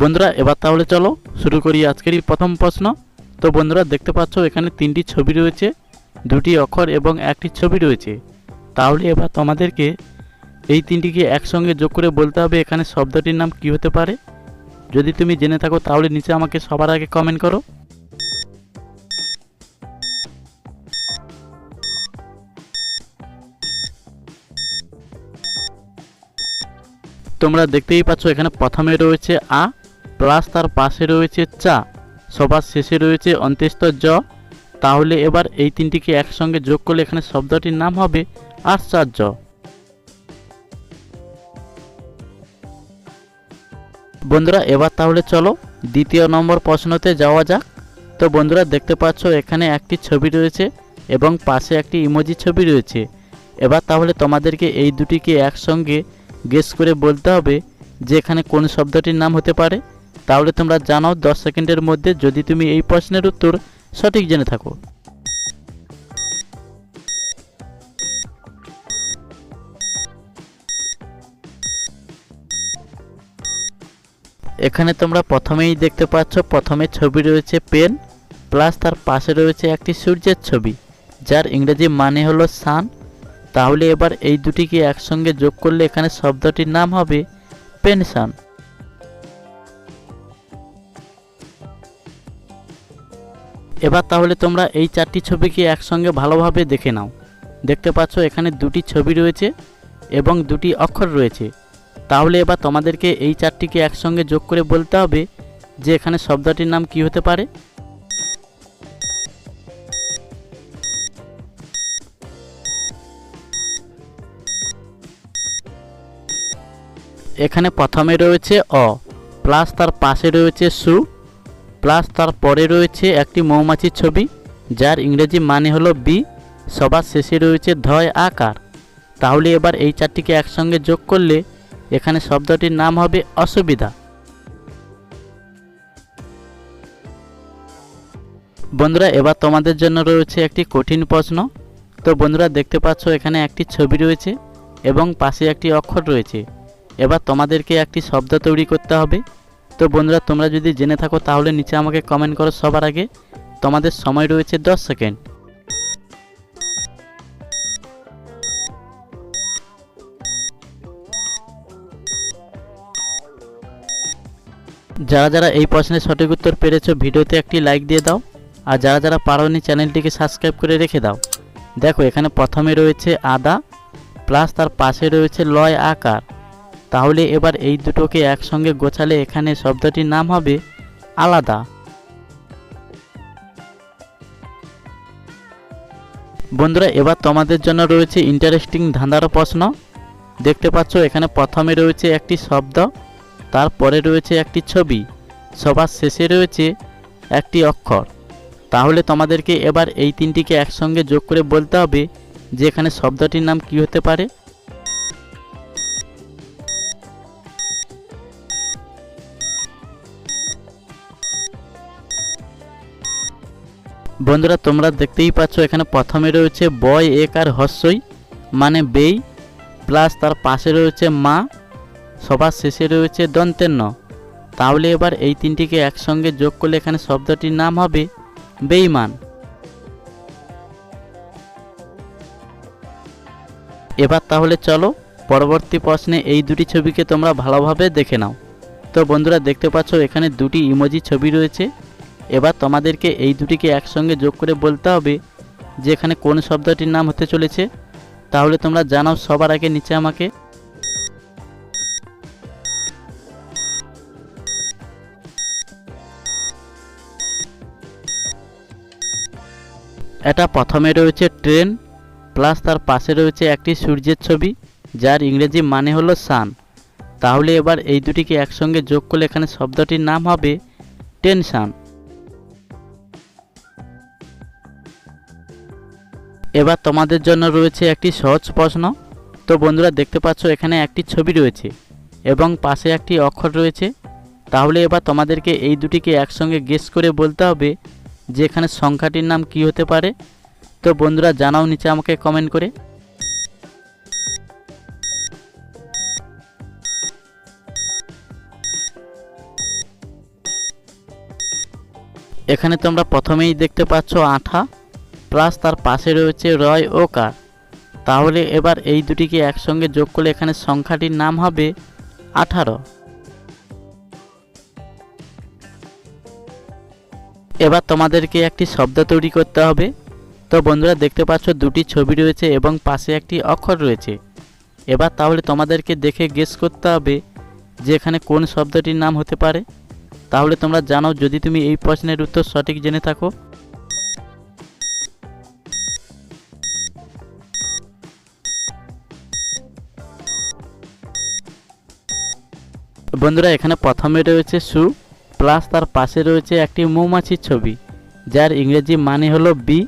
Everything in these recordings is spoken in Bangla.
বন্ধুরা, এবার তাহলে চলো শুরু করি আজকেরই প্রথম প্রশ্ন। তো বন্ধুরা, দেখতে পাচ্ছ এখানে তিনটি ছবি রয়েছে, দুটি অক্ষর এবং একটি ছবি রয়েছে। তাহলে এবার তোমাদেরকে এই তিনটিকে একসঙ্গে যোগ করে বলতে হবে এখানে শব্দটির নাম কি হতে পারে। যদি তুমি জেনে থাকো, তাহলে নিচে আমাকে সবার আগে কমেন্ট করো। তোমরা দেখতেই পাচ্ছ এখানে প্রথমে রয়েছে আ প্লাস তার পাশে রয়েছে চা। সবার শেষে রয়েছে অন্ত্যেষ্ট জ। তাহলে এবার এই তিনটিকে একসঙ্গে যোগ করলে এখানে শব্দটির নাম হবে আশ্চর্য। বন্ধুরা, এবার তাহলে চলো দ্বিতীয় নম্বর প্রশ্নতে যাওয়া যাক। তো বন্ধুরা, দেখতে পাচ্ছ এখানে একটি ছবি রয়েছে এবং পাশে একটি ইমোজি ছবি রয়েছে। এবার তাহলে তোমাদেরকে এই দুটিকে একসঙ্গে গেস করে বলতে হবে যে এখানে কোন শব্দটির নাম হতে পারে। তাহলে তোমরা জানাও দশ সেকেন্ডের মধ্যে যদি তুমি এই প্রশ্নের উত্তর সঠিক জেনে থাকো। এখানে তোমরা প্রথমেই দেখতে পাচ্ছ, প্রথমে ছবি রয়েছে পেন, প্লাস তার পাশে রয়েছে একটি সূর্যের ছবি, যার ইংরেজি মানে হলো সান তাহলে এবার এই দুটিকে একসঙ্গে যোগ করলে এখানে শব্দটির নাম হবে পেনশন এবার তাহলে তোমরা এই চারটি ছবিকে একসঙ্গে ভালোভাবে দেখে নাও। দেখতে পাচ্ছ, এখানে দুটি ছবি রয়েছে এবং দুটি অক্ষর রয়েছে। তাহলে এবার তোমাদেরকে এই চারটিকে একসঙ্গে যোগ করে বলতে হবে যে এখানে শব্দটির নাম কি হতে পারে। এখানে প্রথমে রয়েছে অ, প্লাস তার পাশে রয়েছে সু প্লাস তার পরে রয়েছে একটি মৌমাছির ছবি, যার ইংরেজি মানে হলো বি, সবার শেষে রয়েছে ধয় আকার। তাহলে এবার এই চারটিকে একসঙ্গে যোগ করলে এখানে শব্দটির নাম হবে অসুবিধা। বন্ধুরা, এবার তোমাদের জন্য রয়েছে একটি কঠিন প্রশ্ন। তো বন্ধুরা, দেখতে পাচ্ছ এখানে একটি ছবি রয়েছে এবং পাশে একটি অক্ষর রয়েছে। এবার তোমাদেরকে একটি শব্দ তৈরি করতে হবে। তো বন্ধুরা, তোমরা যদি জেনে থাকো, তাহলে নিচে আমাকে কমেন্ট করো সবার আগে। তোমাদের সময় রয়েছে দশ সেকেন্ড। যারা যারা এই প্রশ্নের সঠিক উত্তর পেরেছ, ভিডিওতে একটি লাইক দিয়ে দাও। আর যারা যারা পারোনি, চ্যানেলটিকে সাবস্ক্রাইব করে রেখে দাও। দেখো, এখানে প্রথমে রয়েছে আদা প্লাস তার পাশে রয়েছে লয় আকার। তাহলে এবার এই দুটোকে একসঙ্গে গোছালে এখানে শব্দটির নাম হবে আলাদা। বন্ধুরা, এবার তোমাদের জন্য রয়েছে ইন্টারেস্টিং ধাঁধার প্রশ্ন। দেখতে পাচ্ছ, এখানে প্রথমে রয়েছে একটি শব্দ, তারপরে রয়েছে একটি ছবি। সবার শেষে রয়েছে একটি অক্ষর। তাহলে তোমাদেরকে এবার এই তিনটিকে একসঙ্গে যোগ করে বলতে হবে যে এখানে শব্দটির নাম কি হতে পারে। বন্ধুরা, তোমরা দেখতেই পাচ্ছ, এখানে প্রথমে রয়েছে বয়, এক আর হস্যই মানে বেই প্লাস তার পাশে রয়েছে মা, সবার শেষে রয়েছে দন্তের ন তাহলে এবার এই তিনটিকে একসঙ্গে যোগ করলে এখানে শব্দটির নাম হবে বেইমান। এবার তাহলে চলো, পরবর্তী প্রশ্নে এই দুটি ছবিকে তোমরা ভালোভাবে দেখে নাও। তো বন্ধুরা, দেখতে পাচ্ছ, এখানে দুটি ইমোজি ছবি রয়েছে। এবার তোমাদেরকে এই দুটিকে একসঙ্গে যোগ করে বলতে হবে যে এখানে কোন শব্দটির নাম হতে চলেছে। তাহলে তোমরা জানাও সবার আগে নিচে আমাকে। এটা প্রথমে রয়েছে ট্রেন, প্লাস তার পাশে রয়েছে একটি সূর্যের ছবি, যার ইংরেজি মানে হলো সান তাহলে এবার এই দুটিকে একসঙ্গে যোগ করলে এখানে শব্দটির নাম হবে টেনশান। এবার তোমাদের জন্য রয়েছে একটি সহজ প্রশ্ন। তো বন্ধুরা, দেখতে পাচ্ছ, এখানে একটি ছবি রয়েছে এবং পাশে একটি অক্ষর রয়েছে। তাহলে এবার তোমাদেরকে এই দুটিকে একসঙ্গে গেস করে বলতে হবে যে এখানে সংখ্যাটির নাম কি হতে পারে। তো বন্ধুরা, জানাও নিচে আমাকে কমেন্ট করে। এখানে তোমরা প্রথমেই দেখতে পাচ্ছ আঠা। প্লাস তার পাশে রয়েছে রয় ও কার। তাহলে এবার এই দুটিকে একসঙ্গে যোগ করলে এখানে সংখ্যাটির নাম হবে আঠারো। এবার তোমাদেরকে একটি শব্দ তৈরি করতে হবে। তো বন্ধুরা, দেখতে পাচ্ছ দুটি ছবি রয়েছে এবং পাশে একটি অক্ষর রয়েছে। এবার তাহলে তোমাদেরকে দেখে গেস করতে হবে যে এখানে কোন শব্দটির নাম হতে পারে। তাহলে তোমরা জানো, যদি তুমি এই প্রশ্নের উত্তর সঠিক জেনে থাকো বন্ধুরা, এখানে প্রথমে রয়েছে সু প্লাস তার পাশে রয়েছে একটি মৌমাছির ছবি, যার ইংরেজি মানে হলো বি।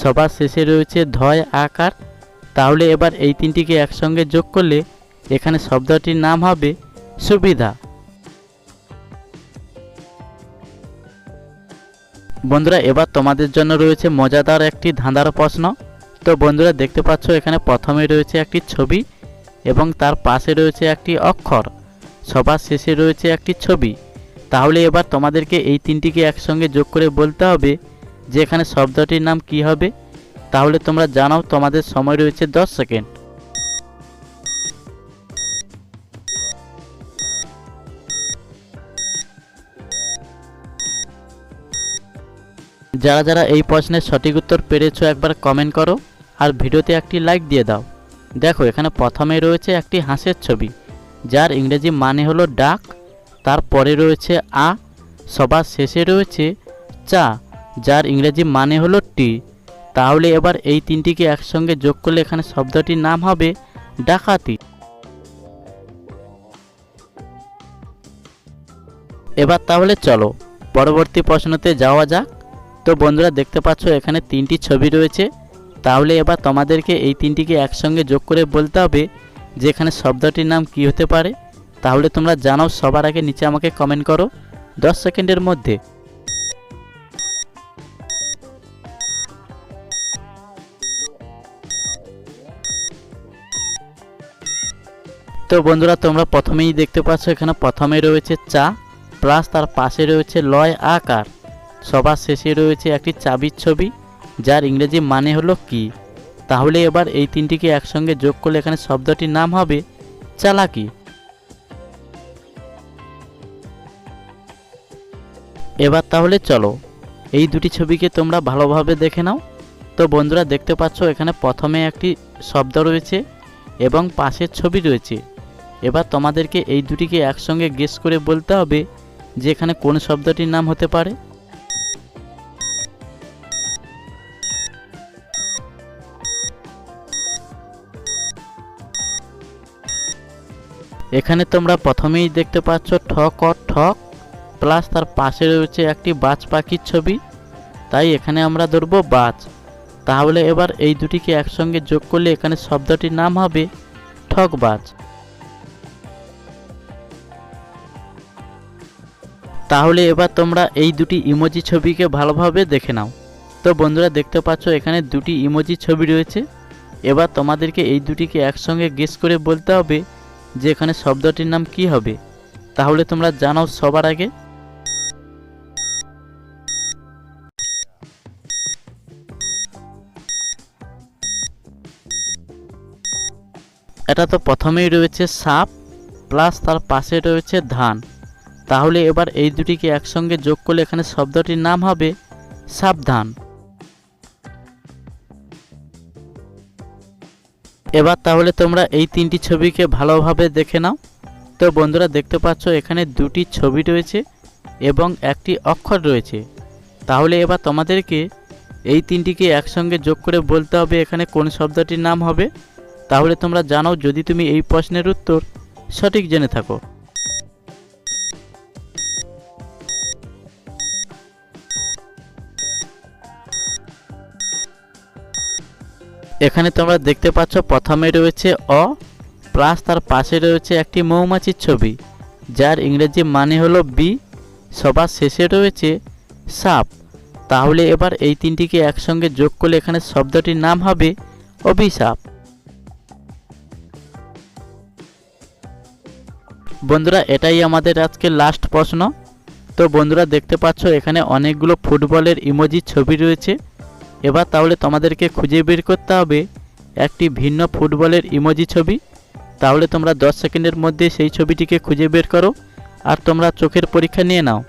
সবার শেষে রয়েছে ধয়, আকার। তাহলে এবার এই তিনটিকে একসঙ্গে যোগ করলে এখানে শব্দটির নাম হবে সুবিধা। বন্ধুরা, এবার তোমাদের জন্য রয়েছে মজাদার একটি ধাঁধার প্রশ্ন। তো বন্ধুরা, দেখতে পাচ্ছ এখানে প্রথমে রয়েছে একটি ছবি এবং তার পাশে রয়েছে একটি অক্ষর। সবার শেষে রয়েছে একটি ছবি। তাহলে এবার তোমাদেরকে এই তিনটিকে একসঙ্গে যোগ করে বলতে হবে যে এখানে শব্দটির নাম কি হবে। তাহলে তোমরা জানাও, তোমাদের সময় রয়েছে দশ সেকেন্ড। যারা যারা এই প্রশ্নের সঠিক উত্তর পেরেছ, একবার কমেন্ট করো আর ভিডিওতে একটি লাইক দিয়ে দাও। দেখো, এখানে প্রথমে রয়েছে একটি হাঁসের ছবি। যার ইংরেজি মানে হলো ডাক তারপরে রয়েছে আ, সবার শেষে রয়েছে চা, যার ইংরেজি মানে হলো টি। তাহলে এবার এই তিনটিকে একসঙ্গে যোগ করলে এখানে শব্দটির নাম হবে ডাকাতি। এবার তাহলে চলো, পরবর্তী প্রশ্নতে যাওয়া যাক। তো বন্ধুরা, দেখতে পাচ্ছ এখানে তিনটি ছবি রয়েছে। তাহলে এবার তোমাদেরকে এই তিনটিকে একসঙ্গে যোগ করে বলতে হবে যে এখানে শব্দটির নাম কি হতে পারে? তাহলে তোমরা জানাও সবার আগে নিচে আমাকে কমেন্ট করো। দশ সেকেন্ডের মধ্যে। তো বন্ধুরা, তোমরা প্রথমেই দেখতে পাচ্ছ এখানে প্রথমে রয়েছে চা প্লাস তার পাশে রয়েছে লয় আকার। সবার শেষে রয়েছে একটি চাবির ছবি, যার ইংরেজি মানে হলো কি? তাহলে এবার এই তিনটিকে একসঙ্গে যোগ করলে এখানে শব্দটির নাম হবে চালাকি। এবার তাহলে চলো, এই দুটি ছবিকে তোমরা ভালোভাবে দেখে নাও। তো বন্ধুরা, দেখতে পাচ্ছ এখানে প্রথমে একটি শব্দ রয়েছে এবং পাশের ছবি রয়েছে। এবার তোমাদেরকে এই দুটিকে একসঙ্গে গেস করে বলতে হবে যে এখানে কোন শব্দটির নাম হতে পারে। এখানে তোমরা প্রথমেই দেখতে পাচ্ছ ঠক অ ঠক প্লাস তার পাশে রয়েছে একটি বাজ পাখির ছবি। তাই এখানে আমরা ধরবো বাজ। তাহলে এবার এই দুটিকে একসঙ্গে যোগ করলে এখানে শব্দটির নাম হবে ঠকবাজ তাহলে এবার তোমরা এই দুটি ইমোজি ছবিকে ভালোভাবে দেখে নাও। তো বন্ধুরা দেখতে পাচ্ছ এখানে দুটি ইমোজি ছবি রয়েছে। এবার তোমাদেরকে এই দুটিকে একসঙ্গে গেস করে বলতে হবে যে এখানে শব্দটির নাম কি হবে? তাহলে তোমরা জানাও সবার আগে। এটা তো প্রথমেই রয়েছে সাপ, প্লাস তার পাশে রয়েছে ধান। তাহলে এবার এই দুটিকে একসঙ্গে যোগ করলে এখানে শব্দটির নাম হবে সাবধান। এবার তাহলে তোমরা এই তিনটি ছবিকে ভালোভাবে দেখে নাও। তো বন্ধুরা দেখতে পাচ্ছ, এখানে দুটি ছবি রয়েছে এবং একটি অক্ষর রয়েছে। তাহলে এবার তোমাদেরকে এই তিনটিকে একসঙ্গে যোগ করে বলতে হবে এখানে কোন শব্দটির নাম হবে। তাহলে তোমরা জানাও যদি তুমি এই প্রশ্নের উত্তর সঠিক জেনে থাকো। এখানে তোমরা দেখতে পাচ্ছ প্রথমে রয়েছে অ, প্লাস তার পাশে রয়েছে একটি মৌমাছির ছবি, যার ইংরেজি মানে হলো বি। সবার শেষে রয়েছে সাপ। তাহলে এবার এই তিনটিকে একসঙ্গে যোগ করলে এখানে শব্দটির নাম হবে অভিশাপ। বন্ধুরা, এটাই আমাদের আজকে লাস্ট প্রশ্ন। তো বন্ধুরা, দেখতে পাচ্ছ এখানে অনেকগুলো ফুটবলের ইমোজির ছবি রয়েছে। এবার তাহলে তোমাদেরকে খুঁজে বের করতে হবে একটি ভিন্ন ফুটবলের ইমোজি ছবি। তাহলে তোমরা 10 সেকেন্ডের মধ্যে সেই ছবিটিকে খুঁজে বের করো আর তোমরা চোখের পরীক্ষা নিয়ে নাও।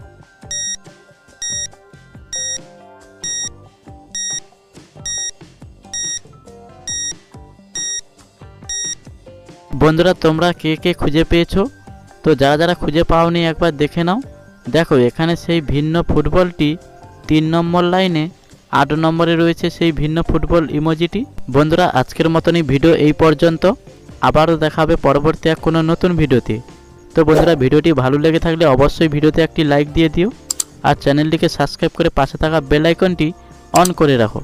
বন্ধুরা, তোমরা কে কে খুঁজে পেয়েছ? তো যারা যারা খুঁজে পাওনি একবার দেখে নাও। দেখো, এখানে সেই ভিন্ন ফুটবলটি তিন নম্বর লাইনে আট নম্বরে রয়েছে সেই ভিন্ন ফুটবল ইমোজিটি। বন্ধুরা, আজকের মতনই ভিডিও এই পর্যন্ত। আবারও দেখাবে পরবর্তী এক কোনো নতুন ভিডিওতে। তো বন্ধুরা, ভিডিওটি ভালো লেগে থাকলে অবশ্যই ভিডিওতে একটি লাইক দিয়ে দিও। আর চ্যানেলটিকে সাবস্ক্রাইব করে পাশে থাকা বেল অন করে রাখো।